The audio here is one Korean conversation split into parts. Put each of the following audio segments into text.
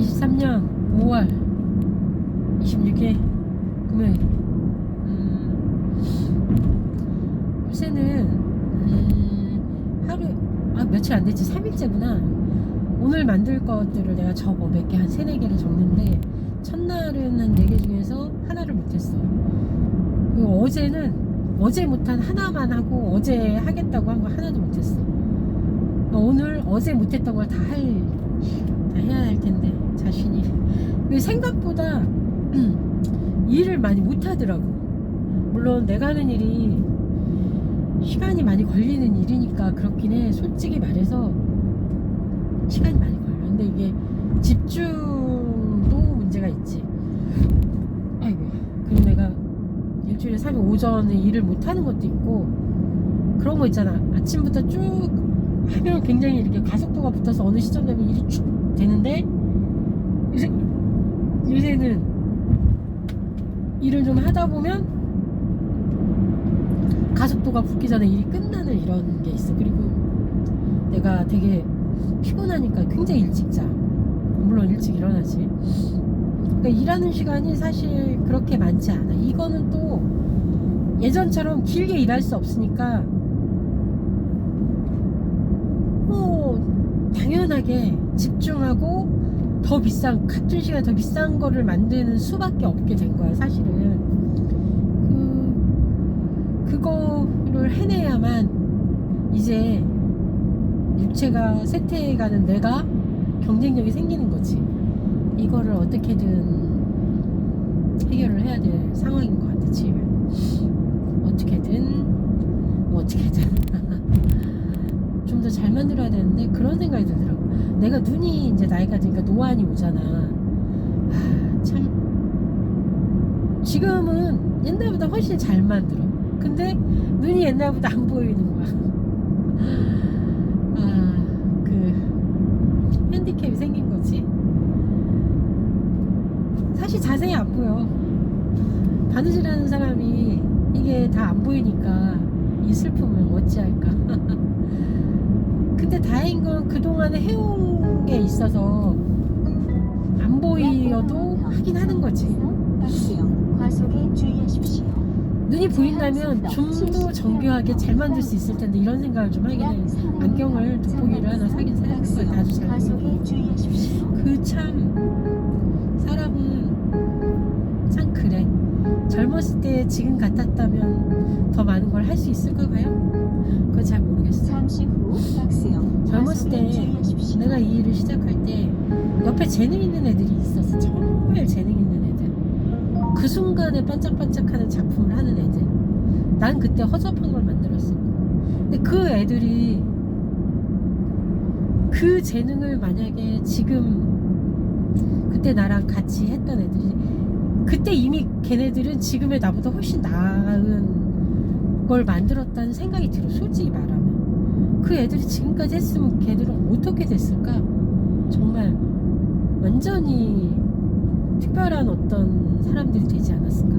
23년 5월 26일 금요일. 음, 요새는 음, 하루 아 며칠 안 됐지. 3일째구나. 오늘 만들 것들을 내가 적어 몇 개 한 3, 4개를 적는데 첫날은 한 4개 중에서 하나를 못했어. 그리고 어제는 어제 못한 하나만 하고 어제 하겠다고 한 거 하나도 못했어. 오늘 어제 못했던 걸 다 할 다 해야 할 텐데 자신이. 생각보다 일을 많이 못 하더라고. 물론 내가 하는 일이 시간이 많이 걸리는 일이니까 그렇긴 해. 솔직히 말해서 시간이 많이 걸려. 근데 이게 집중도 문제가 있지. 아이고. 그리고 내가 일주일에 3일 오전에 일을 못 하는 것도 있고 그런 거 있잖아. 아침부터 쭉 하면 굉장히 이렇게 가속도가 붙어서 어느 시점 되면 일이 쭉 되는데 요새, 요새는 일을 좀 하다 보면 가속도가 붙기 전에 일이 끝나는 이런 게 있어. 그리고 내가 되게 피곤하니까 굉장히 일찍 자. 물론 일찍 일어나지. 그러니까 일하는 시간이 사실 그렇게 많지 않아. 이거는 또 예전처럼 길게 일할 수 없으니까 뭐 당연하게 집중하고 더 비싼 같은 시간에 더 비싼 거를 만드는 수밖에 없게 된 거야 사실은. 그 그거를 해내야만 이제 육체가 쇠퇴해가는 내가 경쟁력이 생기는 거지. 이거를 어떻게든 해결을 해야 될 상황인 것 같아 지금 어떻게든 뭐 어떻게든. 좀 더 잘 만들어야 되는데 그런 생각이 들더라고. 내가 눈이 이제 나이가 드니까 노안이 오잖아. 아, 참 지금은 옛날보다 훨씬 잘 만들어. 근데 눈이 옛날보다 안 보이는 거야. 아, 그 핸디캡이 생긴 거지. 사실 자세히 안 보여. 바느질하는 사람이 이게 다 안 보이니까 이 슬픔을 어찌할까. 근데 다행인 건 그동안에 해온 게 있어서 안 보이어도 하긴 하는 거지. 과속에 주의하십시오. 눈이 보인다면 좀 더 정교하게 잘 만들 수 있을 텐데 이런 생각을 좀 하긴 해. 안경을 돋보기를 하나 사긴 사야 될 거야. 나도 잘 모르고. 과속에 주의하십시오. 그참 사람은 참 그래. 젊었을 때 지금 같았다면 더 많은 걸 할 수 있을까 과연? 그거 잘 모르겠어. 잠시 후 박스형 젊었을 때. 내가 이 일을 시작할 때 옆에 재능 있는 애들이 있었어. 정말 재능 있는 애들. 그 순간에 반짝반짝하는 작품을 하는 애들. 난 그때 허접한 걸 만들었어. 근데 그 애들이 그 재능을 만약에 지금 그때 나랑 같이 했던 애들이 그때 이미 걔네들은 지금의 나보다 훨씬 나은 걸 만들었다는 생각이 들어. 솔직히 말하면. 그 애들이 지금까지 했으면 걔들은 어떻게 됐을까? 정말 완전히 특별한 어떤 사람들이 되지 않았을까?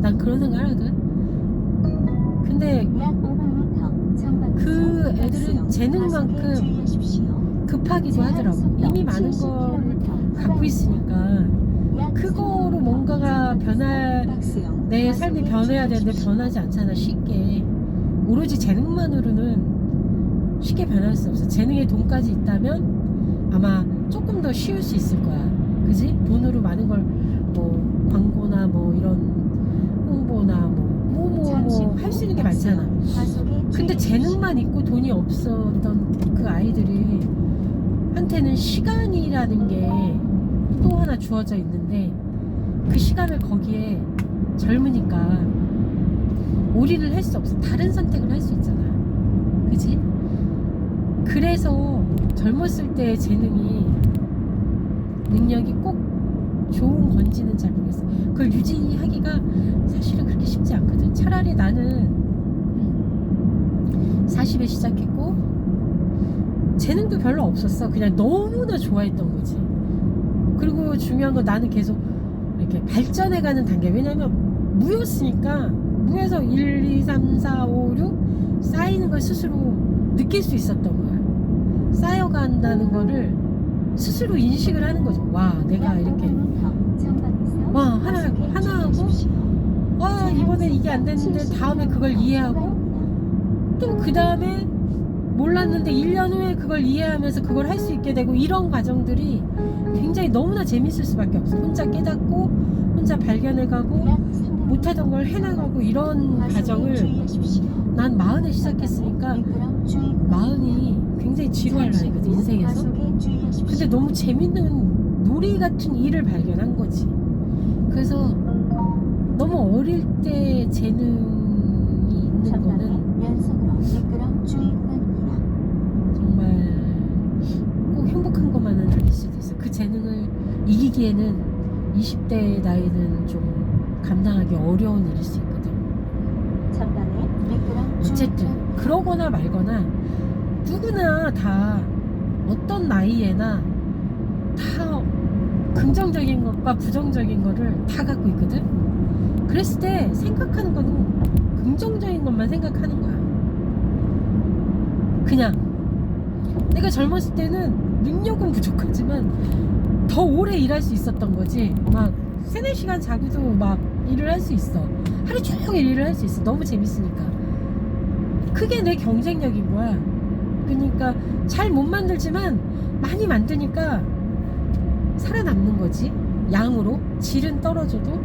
난 그런 생각을 하거든. 근데 약 500m 정박 그 애들은 재능만큼. 급하기도 하더라고. 이미 많은 걸 갖고 있으니까 그거로 뭔가가 변할 내 삶이 변해야 되는데 변하지 않잖아 쉽게. 오로지 재능만으로는 쉽게 변할 수 없어. 재능에 돈까지 있다면 아마 조금 더 쉬울 수 있을 거야. 그지? 돈으로 많은 걸 뭐 광고나 뭐 이런 홍보나 뭐 뭐뭐뭐할수 있는 게 많잖아. 근데 재능만 있고 돈이 없었던 그 아이들이 한테는 시간이라는 게 또 하나 주어져 있는데 그 시간을 거기에 젊으니까 올인을 할수 없어. 다른 선택을 할 수 있잖아. 그지? 그래서 젊었을 때의 재능이 능력이 꼭 좋은 건지는 잘 모르겠어. 그걸 유지하기가 사실은 그렇게 쉽지 않거든. 차라리 나는 40에 시작했고 재능도 별로 없었어. 그냥 너무나 좋아했던 거지. 그리고 중요한 건 나는 계속 이렇게 발전해가는 단계. 왜냐면 무였으니까 무에서 1, 2, 3, 4, 5, 6 쌓이는 걸 스스로 느낄 수 있었던 거야. 쌓여간다는 거를 스스로 인식을 하는 거죠. 와, 내가 이렇게 와, 하나 하나 하고 와, 이번에 이게 안 됐는데 다음에 그걸 이해하고 또 그 다음에 몰랐는데 1년 후에 그걸 이해하면서 그걸 할 수 있게 되고 이런 과정들이 굉장히 너무나 재밌을 수밖에 없어. 혼자 깨닫고 혼자 발견해가고 못하던 걸 해나가고 이런 과정을 난 마흔에 시작했으니까 마흔이 굉장히 지루할 나이거든 인생에서. 근데 너무 재밌는 놀이 같은 일을 발견한 거지. 그래서 너무 어릴 때 재능이 있는 거는 정말 꼭 행복한 것만은 아닐 수도 있어. 그 재능을 이기기에는 20대 나이는 좀 감당하기 어려운 일일 수 있거든. 어쨌든 그러거나 말거나 누구나 다 어떤 나이에나 다 긍정적인 것과 부정적인 거를 다 갖고 있거든. 그랬을 때 생각하는 거는 긍정적인 것만 생각하는 거야. 그냥 내가 젊었을 때는 능력은 부족하지만 더 오래 일할 수 있었던 거지. 막 세네 시간 자고도 막 일을 할 수 있어. 하루 종일 일을 할 수 있어. 너무 재밌으니까. 그게 내 경쟁력인 거야. 그러니까 잘 못 만들지만 많이 만드니까 살아남는 거지. 양으로 질은 떨어져도.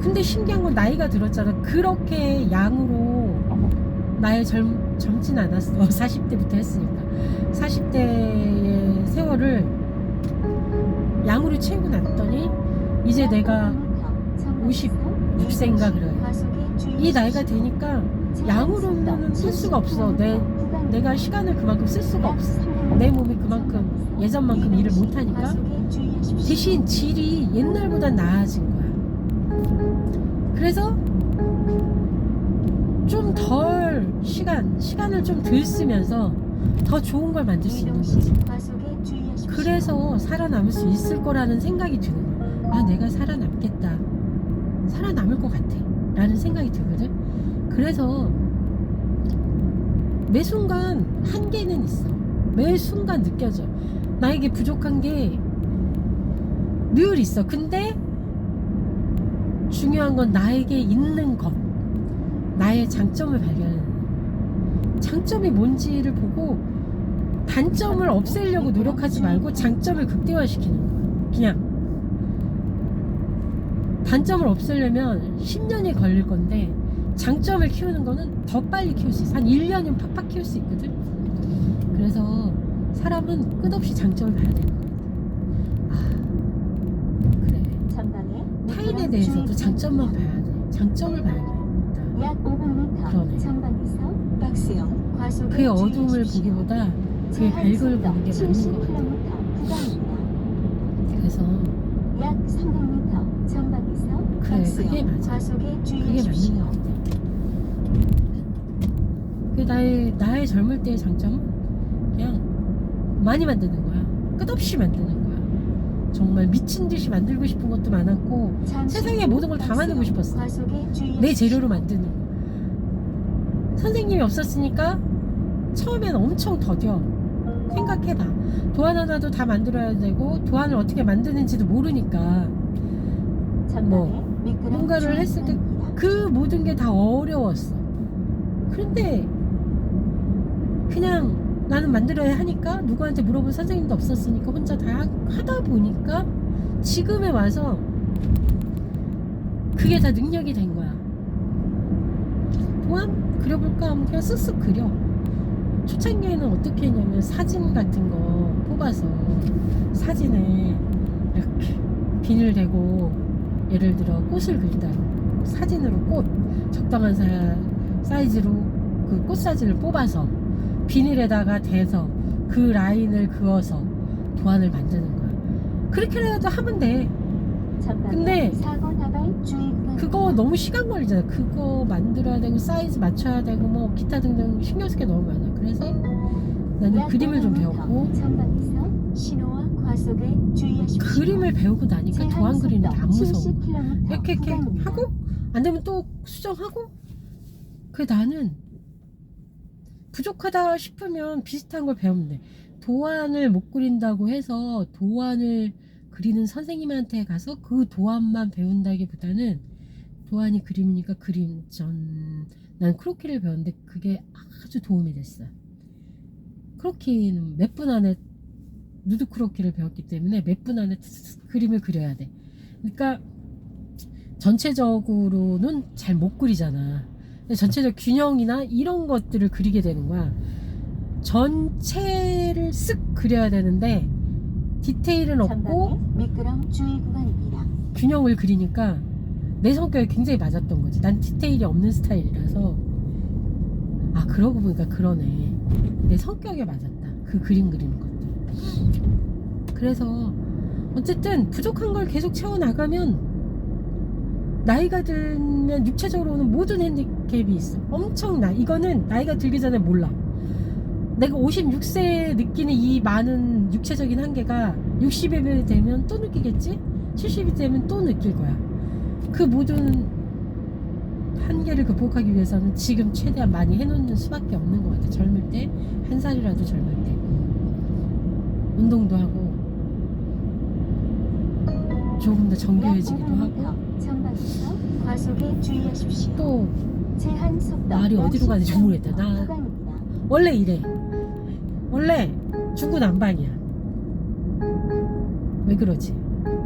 근데 신기한 건 나이가 들었잖아. 그렇게 양으로 나의 젊, 젊진 않았어. 40대부터 했으니까. 40대의 세월을 양으로 채우고 났더니 이제 내가 56세인가 그래요. 이 나이가 되니까 양으로는 쓸 수가 없어. 내, 내가 시간을 그만큼 쓸 수가 없어. 내 몸이 그만큼 예전만큼 일을 못하니까 대신 질이 옛날보다 나아진 거야. 그래서 좀 덜 시간, 시간을 좀 덜 쓰면서 더 좋은 걸 만들 수 있는 거지. 그래서 살아남을 수 있을 거라는 생각이 드는 거야. 아, 내가 살아남겠다. 살아남을 것 같아. 라는 생각이 들거든. 그래서 매 순간 한계는 있어. 매 순간 느껴져. 나에게 부족한 게 늘 있어. 근데 중요한 건 나에게 있는 것. 나의 장점을 발견하는 거야. 장점이 뭔지를 보고 단점을 없애려고 노력하지 말고 장점을 극대화시키는 거야. 그냥 단점을 없애려면 10년이 걸릴 건데 장점을 키우는 거는 더 빨리 키울 수 있어. 한 1년이면 팍팍 키울 수 있거든. 그래서 사람은 끝없이 장점을 봐야 되는 거야. 아, 그래. 타인에 대해서도 장점만 봐야 돼. 장점을 봐야 돼. 약 500m 그러네. 전방에서 박스형 과속에 그의 어둠을. 보기보다 그의 밝을 보는 게 맞는 것 같아. 구간입니다. 그래서 약 300m 전방에서 그래, 그게 맞아. 그게. 맞는 것 같아. 그 나의 나의 젊을 때의 장점은 그냥 많이 만드는 거야. 끝없이 만드는 거야. 정말 미친 듯이 만들고 싶은 것도 많았고 세상의 후 모든 걸다 박스형 만들고 싶었어. 내 재료로 만드는 거. 선생님이 없었으니까 처음엔 엄청 더뎌. 생각해봐. 도안 하나도 다 만들어야 되고 도안을 어떻게 만드는지도 모르니까 뭐, 뭔가를 했을 때. 그 모든 게 다 어려웠어. 그런데 그냥 나는 만들어야 하니까 누구한테 물어볼 선생님도 없었으니까 혼자 다 하- 하다 보니까 지금에 와서 그게 다 능력이 된 거야. 도안 그려볼까 하면 그냥 쓱쓱 그려. 초창기에는 어떻게 했냐면 사진 같은 거 뽑아서 사진에 이렇게 비늘 대고 예를 들어 꽃을 그린다. 사진으로 꽃 적당한 사, 사이즈로 그 꽃 사진을 뽑아서 비닐에다가 대서 그 라인을 그어서 도안을 만드는 거야. 그렇게라도 하면 돼. 근데. 그거 너무 시간 걸리잖아. 그거 만들어야 되고 사이즈 맞춰야 되고 뭐 기타 등등 신경 쓸 게 너무 많아. 그래서 나는 약 그림을 좀 500m 배웠고. 그림을 배우고 나니까 도안 그리는 게 안 무서워. 70km 이렇게 이렇게. 하고 안 되면 또 수정하고 그 나는 부족하다 싶으면 비슷한 걸 배우면 돼 도안을 못 그린다고 해서 도안을 그리는 선생님한테 가서 그 도안만 배운다기보다는 도안이 그림이니까 그림 전, 난 크로키를 배웠는데 그게 아주 도움이 됐어요. 크로키는 몇 분 안에 누드 크로키를 배웠기 때문에 몇 분 안에 그림을 그려야 돼. 그러니까 전체적으로는 잘 못 그리잖아. 전체적 균형이나 이런 것들을 그리게 되는 거야. 전체를 쓱 그려야 되는데 디테일은 없고 미끄럼 주의 구간입니다. 균형을 그리니까 내 성격에 굉장히 맞았던 거지. 난 디테일이 없는 스타일이라서 아 그러고 보니까 그러네. 내 성격에 맞았다. 그 그림 그리는 것도. 그래서 어쨌든 부족한 걸 계속 채워 나가면 나이가 들면 육체적으로는 모든 핸디캡이 있어. 엄청나. 이거는 나이가 들기 전에 몰라. 내가 56세에 느끼는 이 많은 육체적인 한계가 60이 되면 또 느끼겠지? 70이 되면 또 느낄 거야. 그 모든 한계를 극복하기 위해서는 지금 최대한 많이 해놓는 수밖에 없는 것 같아. 젊을 때, 한 살이라도 젊을 때. 운동도 하고, 조금 더 정교해지기도 약 하고, 500m 전방에서 과속에 주의하십시오. 또 말이 어디로 가는지 60km 모르겠다. 나-. 원래 이래. 원래 중구 난방이야. 왜 그러지?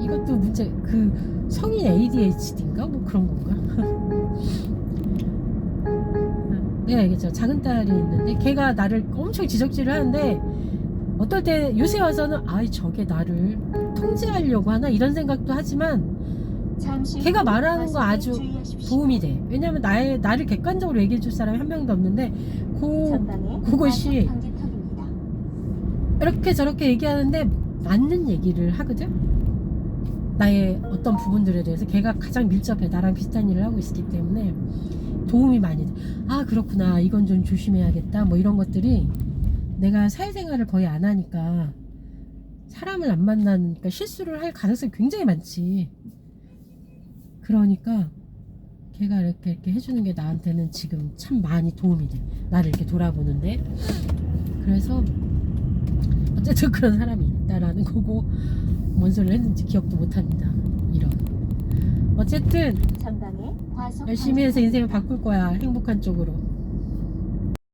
이것도 문제 그 성인 ADHD인가 뭐 그런 건가? 내가 얘기했죠. 작은 딸이 있는데 걔가 나를 엄청 지적질을 하는데 어떨 때 요새 와서는 아이 저게 나를 통제하려고 하나 이런 생각도 하지만 걔가 후 말하는 거 아주. 도움이 돼. 왜냐면 나의 나를 객관적으로 얘기해 줄 사람이 한 명도 없는데 그 전방에 그것이. 이렇게 저렇게 얘기하는데 맞는 얘기를 하거든. 나의 어떤 부분들에 대해서 걔가 가장 밀접해 나랑 비슷한 일을 하고 있기 때문에 도움이 많이 돼. 아 그렇구나 이건 좀 조심해야겠다 뭐 이런 것들이 내가 사회생활을 거의 안 하니까 사람을 안 만나니까 실수를 할 가능성이 굉장히 많지. 그러니까 걔가 이렇게 이렇게 해주는 게 나한테는 지금 참 많이 도움이 돼. 나를 이렇게 돌아보는데 그래서 어쨌든 그런 사람이 있다라는 거고 뭔 소리를 했는지 기억도 못합니다. 이런. 어쨌든 열심히 해서. 인생을 바꿀 거야. 행복한 쪽으로.